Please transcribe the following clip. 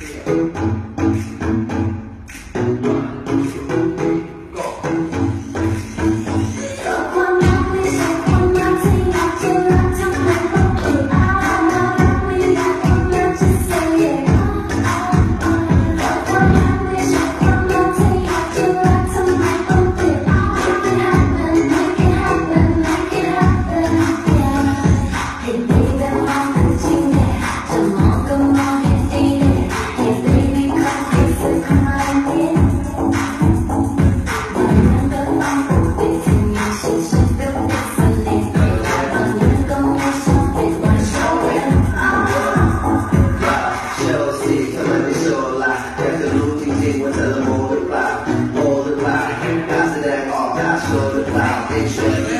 Yeah. tell them they still alive. That's the little things they want to tell them multiply, multiply. After that, all pass, multiply. They should